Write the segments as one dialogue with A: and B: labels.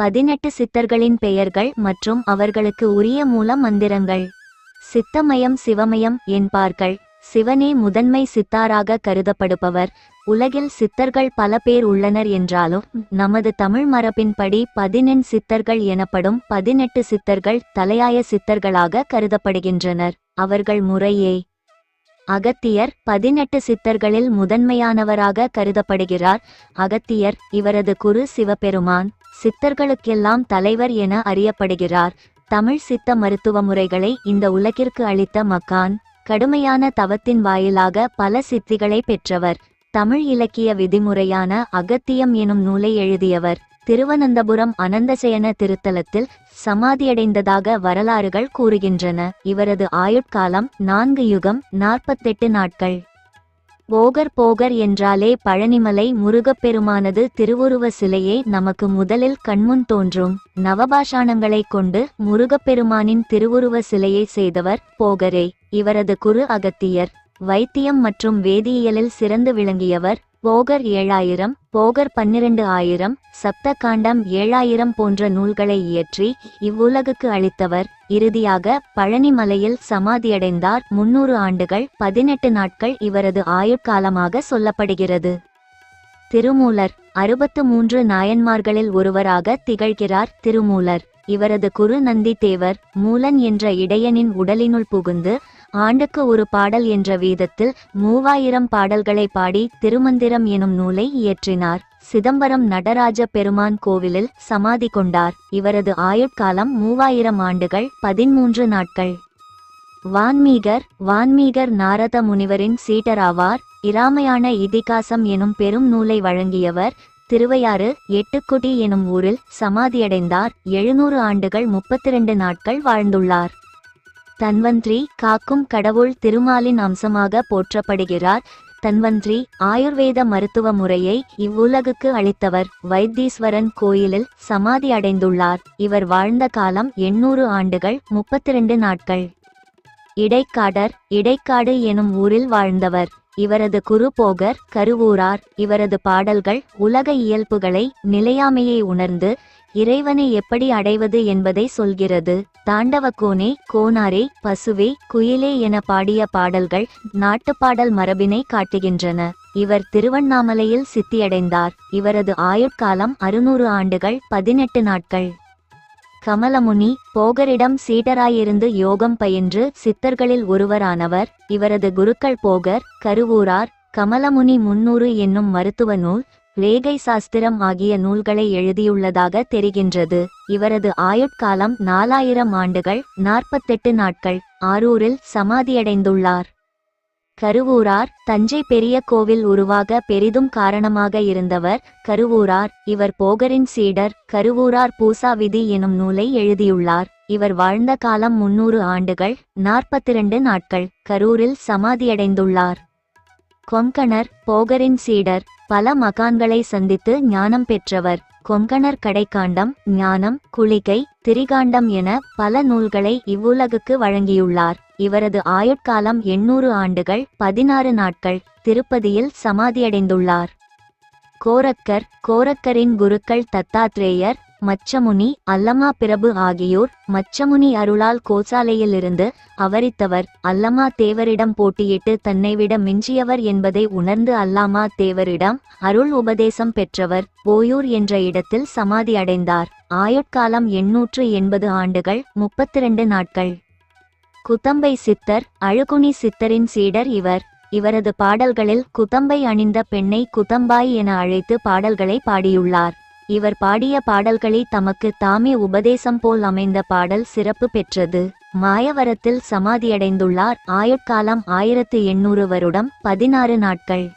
A: பதினெட்டு சித்தர்களின் பெயர்கள் மற்றும் அவர்களுக்கு உரிய மூல மந்திரங்கள். சித்தமயம் சிவமயம் என்பார்கள் சிவனே முதன்மை சித்தாராக கருதப்படுபவர். உலகில் சித்தர்கள் பல பேர் உள்ளனர் என்றாலும் நமது தமிழ் மரபின்படி பதினெண் சித்தர்கள் எனப்படும் பதினெட்டு சித்தர்கள் தலையாய சித்தர்களாக கருதப்படுகின்றனர். அவர்கள் முறையே அகத்தியர் பதினெட்டு சித்தர்களில் முதன்மையானவராக கருதப்படுகிறார். அகத்தியர் இவரது குரு சிவபெருமான். சித்தர்களுக்கெல்லாம் தலைவர் என அறியப்படுகிறார். தமிழ் சித்த மருத்துவ முறைகளை இந்த உலகிற்கு அளித்த மக்கான் கடுமையான தவத்தின் வாயிலாக பல சித்திகளை பெற்றவர். தமிழ் இலக்கிய விதிமுறையான அகத்தியம் எனும் நூலை எழுதியவர். திருவனந்தபுரம் அனந்தசயன திருத்தலத்தில் சமாதியடைந்ததாக வரலாறுகள் கூறுகின்றன. இவரது ஆயுட்காலம் நான்கு யுகம் நாற்பத்தெட்டு நாட்கள். போகர் போகர் என்றாலே பழனிமலை முருகப்பெருமானது திருவுருவ சிலையே நமக்கு முதலில் கண்முன் தோன்றும். நவபாஷாணங்களை கொண்டு முருகப்பெருமானின் திருவுருவ சிலையை செய்தவர் போகரே. இவரது குரு அகத்தியர். வைத்தியம் மற்றும் வேதியியலில் சிறந்து விளங்கியவர் போகர் ஏழாயிரம் போகர் பன்னிரண்டு ஆயிரம் சப்த காண்டம் ஏழாயிரம் போன்ற நூல்களை இயற்றி இவ்வுலகுக்கு அளித்தவர். இறுதியாக பழனிமலையில் சமாதியடைந்தார். முன்னூறு ஆண்டுகள் பதினெட்டு நாட்கள் இவரது ஆயுட்காலமாக சொல்லப்படுகிறது. திருமூலர் அறுபத்து மூன்று நாயன்மார்களில் ஒருவராக திகழ்கிறார் திருமூலர். இவரது குரு நந்தி தேவர் மூலன் என்ற இடையனின் உடலினுள் புகுந்து ஆண்டுக்கு ஒரு பாடல் என்ற வீதத்தில் மூவாயிரம் பாடல்களை பாடி திருமந்திரம் எனும் நூலை இயற்றினார். சிதம்பரம் நடராஜ பெருமான் கோவிலில் சமாதி கொண்டார். இவரது ஆயுட்காலம் மூவாயிரம் ஆண்டுகள் பதிமூன்று நாட்கள். வான்மீகர் வான்மீகர் நாரத முனிவரின் சீடராவார். இராமையான இதிகாசம் எனும் பெரும் நூலை வழங்கியவர் திருவையாறு எட்டுக்குடி எனும் ஊரில் சமாதியடைந்தார். எழுநூறு ஆண்டுகள் முப்பத்திரண்டு நாட்கள் வாழ்ந்துள்ளார். தன்வந்திரி காக்கும் கடவுள் திருமாலின் அம்சமாக போற்றப்படுகிறார். தன்வந்திரி ஆயுர்வேத மருத்துவ முறையை இவ்வுலகுக்கு அளித்தவர். வைத்தீஸ்வரன் கோயிலில் சமாதி அடைந்துள்ளார். இவர் வாழ்ந்த காலம் எண்ணூறு ஆண்டுகள் முப்பத்திரண்டு நாட்கள். இடைக்காடர் இடைக்காடு எனும் ஊரில் வாழ்ந்தவர். இவரது குரு போகர் கருவூரார். இவரது பாடல்கள் உலக இயல்புகளை நிலையாமையை உணர்ந்து இறைவனை எப்படி அடைவது என்பதை சொல்கிறது. தாண்டவக்கோனே கோனாரே பசுவே குயிலே என பாடிய பாடல்கள் நாட்டுப்பாடல் மரபினை காட்டுகின்றன. இவர் திருவண்ணாமலையில் சித்தியடைந்தார். இவரது ஆயுட்காலம் அறுநூறு ஆண்டுகள் பதினெட்டு நாட்கள். கமலமுனி போகரிடம் சீடராயிருந்து யோகம் பயின்று சித்தர்களில் ஒருவரானவர். இவரது குருக்கள் போகர் கருவூரார் கமலமுனி முன்னூறு என்னும் மருத்துவ நூல் ரேகை சாஸ்திரம் ஆகிய நூல்களை எழுதியுள்ளதாக தெரிகின்றது. இவரது ஆயுட்காலம் நாலாயிரம் ஆண்டுகள் நாற்பத்தெட்டு நாட்கள் ஆரூரில் சமாதியடைந்துள்ளார். கருவூரார் தஞ்சை பெரிய கோவில் உருவாக பெரிதும் காரணமாக இருந்தவர் கருவூரார். இவர் போகரின் சீடர் கருவூரார் பூசாவிதி எனும் நூலை எழுதியுள்ளார். இவர் வாழ்ந்த காலம் முன்னூறு ஆண்டுகள் நாற்பத்திரண்டு நாட்கள் கரூரில் சமாதியடைந்துள்ளார். கொங்கணர் போகரின் சீடர் பல மகான்களை சந்தித்து ஞானம் பெற்றவர். கொங்கணர் கடைக்காண்டம் ஞானம் குளிகை திரிகாண்டம் என பல நூல்களை இவ்வுலகுக்கு வழங்கியுள்ளார். இவரது ஆயுட்காலம் எண்ணூறு ஆண்டுகள் பதினாறு நாட்கள் திருப்பதியில் சமாதியடைந்துள்ளார். கோரக்கர் கோரக்கரின் குருக்கள் தத்தாத்ரேயர் மச்சமுனி அல்லமா பிரபு ஆகியோர் மச்சமுனி அருளால் கோசாலையிலிருந்து அவரித்தவர். அல்லமா தேவரிடம் போட்டியிட்டு தன்னை விட மிஞ்சியவர் என்பதை உணர்ந்து அல்லாமா தேவரிடம் அருள் உபதேசம் பெற்றவர். ஓயூர் என்ற இடத்தில் சமாதி அடைந்தார். ஆயுட்காலம் எண்ணூற்று எண்பது ஆண்டுகள் முப்பத்திரண்டு நாட்கள். குத்தம்பை சித்தர் அழுகுனி சித்தரின் சீடர் இவர். இவரது பாடல்களில் குத்தம்பை அணிந்த பெண்ணை குத்தம்பாய் என அழைத்து பாடல்களை பாடியுள்ளார். இவர் பாடிய பாடல்களை தமக்கு தாமே உபதேசம் போல் அமைந்த பாடல் சிறப்பு பெற்றது. மாயவரத்தில் சமாதியடைந்துள்ளார். ஆயுட்காலம் ஆயிரத்து எண்ணூறு வருடம் பதினாறு நாட்கள்.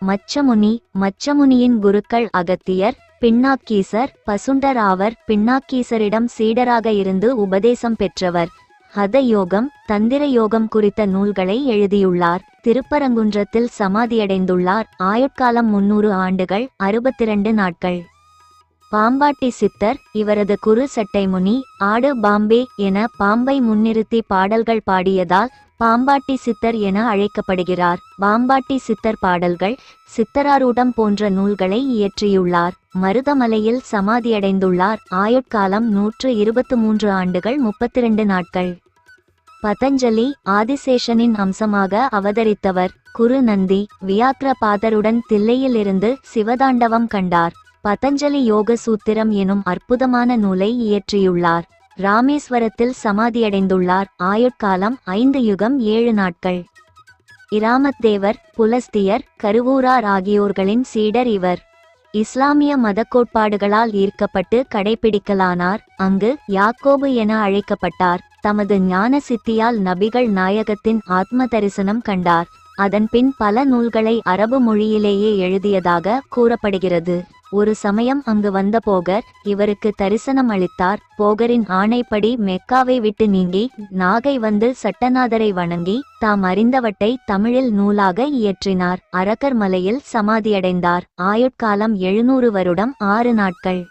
A: மச்சமுனி மச்சமுனியின் குருக்கள் அகத்தியர் பின்னாக்கீசர் பசுண்டர் ஆவர் பின்னாக்கீசரிடம் சீடராக இருந்து உபதேசம் பெற்றவர். ஹத யோகம் தந்திர யோகம் குறித்த நூல்களை எழுதியுள்ளார். திருப்பரங்குன்றத்தில் சமாதியடைந்துள்ளார். ஆயுட்காலம் முன்னூறு ஆண்டுகள் அறுபத்திரண்டு நாட்கள். பாம்பாட்டி சித்தர் இவரது குரு சட்டைமுனி ஆடு பாம்பே என பாம்பை முன்னிறுத்தி பாடல்கள் பாடியதால் பாம்பாட்டி சித்தர் என அழைக்கப்படுகிறார். பாம்பாட்டி சித்தர் பாடல்கள் சித்தராரூடம் போன்ற நூல்களை இயற்றியுள்ளார். மருதமலையில் சமாதியடைந்துள்ளார். ஆயுட்காலம் நூற்று இருபத்து மூன்று ஆண்டுகள் முப்பத்தி ரெண்டு நாட்கள். பதஞ்சலி ஆதிசேஷனின் அம்சமாக அவதரித்தவர் குரு நந்தி. வியாக்ரபாதருடன் தில்லையிலிருந்து சிவதாண்டவம் கண்டார். பதஞ்சலி யோக சூத்திரம் எனும் அற்புதமான நூலை இயற்றியுள்ளார். ராமேஸ்வரத்தில் சமாதியடைந்துள்ளார். ஆயுட்காலம் ஐந்து யுகம் ஏழு நாட்கள். இராமத்தேவர் புலஸ்தியர் கருவூரார் ஆகியோர்களின் சீடர் இவர். இஸ்லாமிய மதக் கோட்பாடுகளால் ஈர்க்கப்பட்டு கடைபிடிக்கலானார். அங்கு யாக்கோபு என அழைக்கப்பட்டார். தமது ஞான சித்தியால் நபிகள் நாயகத்தின் ஆத்ம தரிசனம் கண்டார். அதன்பின் பல நூல்களை அரபு மொழியிலேயே எழுதியதாக கூறப்படுகிறது. ஒரு சமயம் அங்கு வந்த போகர் இவருக்கு தரிசனம் அளித்தார். போகரின் ஆணைப்படி மெக்காவை விட்டு நீங்கி நாகை வந்து சட்டநாதரை வணங்கி தாம் அறிந்தவற்றை தமிழில் நூலாக இயற்றினார். அரக்கர் மலையில் சமாதியடைந்தார். ஆயுட்காலம் எழுநூறு வருடம் ஆறு நாட்கள்.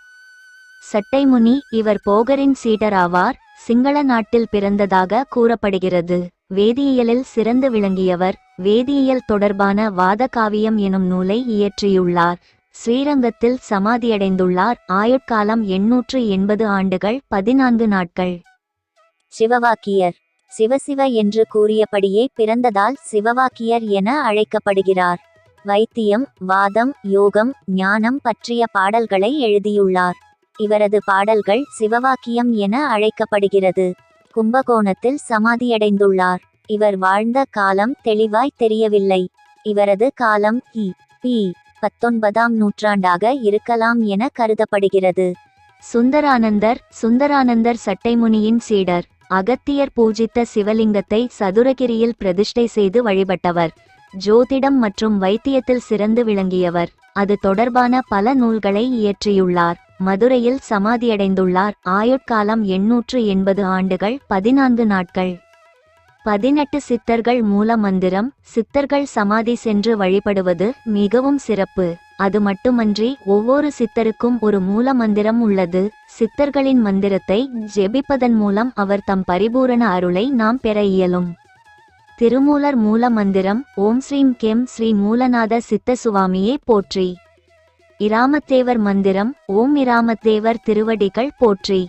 A: சட்டைமுனி இவர் போகரின் சீடராவார் சிங்கள நாட்டில் பிறந்ததாக கூறப்படுகிறது. வேதியியலில் சிறந்து விளங்கியவர் வேதியியல் தொடர்பான வாதகாவியம் எனும் நூலை இயற்றியுள்ளார். ஸ்ரீரங்கத்தில் சமாதியடைந்துள்ளார். ஆயுட்காலம் எண்ணூற்று எண்பது ஆண்டுகள் பதினான்கு நாட்கள். சிவவாக்கியர். சிவசிவ என்று கூறியபடியே பிறந்ததால் சிவவாக்கியர் என அழைக்கப்படுகிறார். வைத்தியம் வாதம் யோகம் ஞானம் பற்றிய பாடல்களை எழுதியுள்ளார். இவரது பாடல்கள் சிவவாக்கியம் என அழைக்கப்படுகிறது. கும்பகோணத்தில் சமாதியடைந்துள்ளார். இவர் வாழ்ந்த காலம் தெளிவாய் தெரியவில்லை. இவரது காலம் கி பி. பத்தொன்பதாம் நூற்றாண்டாக இருக்கலாம் என கருதப்படுகிறது. சுந்தரானந்தர் சுந்தரானந்தர் சட்டைமுனியின் சீடர் அகத்தியர் பூஜித்த சிவலிங்கத்தை சதுரகிரியில் பிரதிஷ்டை செய்து வழிபட்டவர் ஜோதிடம் மற்றும் வைத்தியத்தில் சிறந்து விளங்கியவர். அது தொடர்பான பல நூல்களை இயற்றியுள்ளார். மதுரையில் சமாதியடைந்துள்ளார். ஆயுட்காலம் எண்ணூற்று எண்பது ஆண்டுகள் பதினான்கு நாட்கள். பதினெட்டு சித்தர்கள் மூல மந்திரம் சித்தர்கள் சமாதி சென்று வழிபடுவது மிகவும் சிறப்பு. அது மட்டுமன்றி ஒவ்வொரு சித்தருக்கும் ஒரு மூல மந்திரம் உள்ளது. சித்தர்களின் மந்திரத்தை ஜெபிப்பதன் மூலம் அவர் தம் பரிபூரண அருளை நாம் பெற இயலும். திருமூலர் மூல மந்திரம் ஓம் ஸ்ரீம் கெம் ஸ்ரீ மூலநாத சித்த சுவாமியே போற்றி. இராமத்தேவர் மந்திரம் ஓம் இராமத்தேவர் திருவடிகள் போற்றி.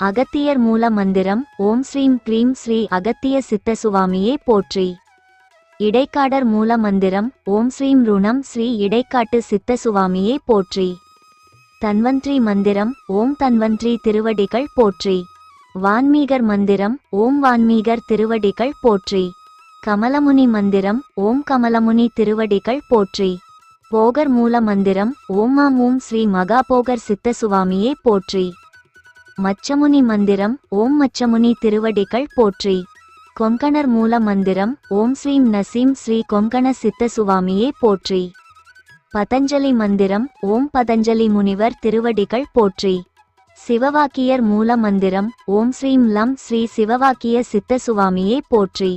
A: அகத்தியர் மூல மந்திரம் ஓம் ஸ்ரீம் கிரீம் ஸ்ரீ அகத்திய சித்த சுவாமியே போற்றி. இடைக்காடர் மூல மந்திரம் ஓம் ஸ்ரீம் ருணம் ஸ்ரீ இடைக்காட்டு சித்த சுவாமியே போற்றி. தன்வந்திரி மந்திரம் ஓம் தன்வந்திரி திருவடிகள் போற்றி. வான்மீகர் மந்திரம் ஓம் வான்மீகர் திருவடிகள் போற்றி. கமலமுனி மந்திரம் ஓம் கமலமுனி திருவடிகள் போற்றி. போகர் மூல மந்திரம் ஓம் ஆம் ஓம் ஸ்ரீ மகாபோகர் சித்த சுவாமியே போற்றி. மச்சமுனி மந்திரம் ஓம் மச்சமுனி திருவடிகள் போற்றி. கொங்கணர் மூல மந்திரம் ஓம் ஸ்ரீம் நசீம் ஸ்ரீ கொங்கண சித்த சுவாமியே போற்றி. பதஞ்சலி மந்திரம் ஓம் பதஞ்சலி முனிவர் திருவடிகள் போற்றி. சிவவாக்கியர் மூல மந்திரம் ஓம் ஸ்ரீம் லம் ஸ்ரீ சிவவாக்கிய சித்த சுவாமியே போற்றி.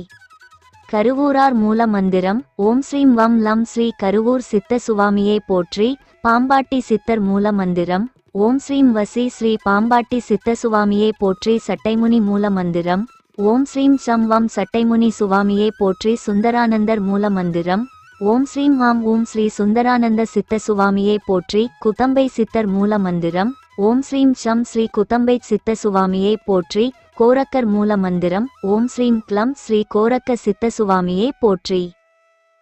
A: கருவூரார் மூல மந்திரம் ஓம் ஸ்ரீம் வம் லம் ஸ்ரீ கருவூர் சித்த சுவாமியை போற்றி பாம்பாட்டி சித்தர் மூல மந்திரம் ஓம் ஸ்ரீம் வசி ஸ்ரீ பாம்பாட்டி சித்த சுவாமியை போற்றி சட்டைமுனி மூல மந்திரம் ஓம் ஸ்ரீம் சம் வம் சட்டைமுனி சுவாமியை போற்றி சுந்தரானந்தர் மூல மந்திரம் ஓம் ஸ்ரீம் வாம் ஓம் ஸ்ரீ சுந்தரானந்த சித்த சுவாமியை போற்றி குதம்பை சித்தர் மூல மந்திரம் ஓம் ஸ்ரீம் சம் ஸ்ரீ குதம்பை சித்த சுவாமியை போற்றி கோரக்கர் மூல மந்திரம் ஓம் ஸ்ரீம் க்ளம் ஸ்ரீ கோரக்க சித்த சுவாமியே போற்றி.